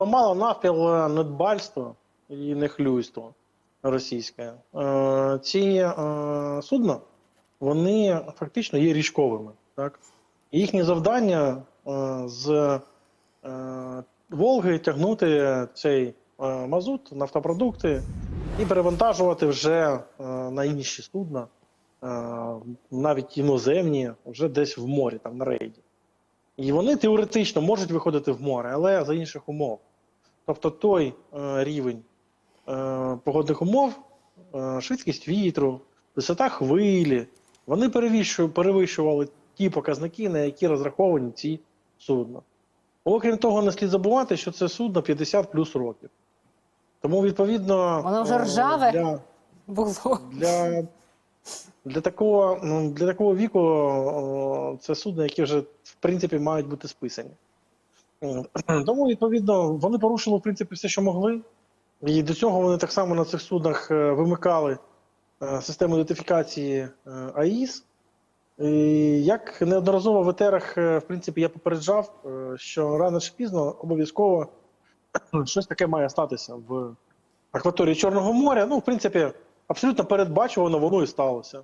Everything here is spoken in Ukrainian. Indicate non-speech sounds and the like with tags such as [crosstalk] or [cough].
Мало навпіл недбальство і нехлюйство російське. Е, Ці е, судна вони фактично є річковими. Так? Їхнє завдання е, з Волги тягнути цей мазут, нафтопродукти і перевантажувати вже на інші судна, навіть іноземні, вже десь в морі, там на рейді. І вони теоретично можуть виходити в море, але за інших умов. Тобто той е, рівень е, погодних умов, е, швидкість вітру, висота хвилі, вони перевищу- перевищували ті показники, на які розраховані ці судна. Окрім того, не слід забувати, що це судно 50 плюс років. Тому, відповідно, Воно вже е, ржаве? Для, Було. для, для, такого, ну, для такого віку це судна, які вже в принципі мають бути списані. [clears throat] Тому, відповідно, вони порушили в принципі все, що могли. І до цього вони так само на цих суднах е, вимикали е, систему ідентифікації е, АІС. І як неодноразово в етерах, в принципі, я попереджав, що рано чи пізно обов'язково щось таке має статися в акваторії Чорного моря. Ну, в принципі, абсолютно передбачувано воно і сталося.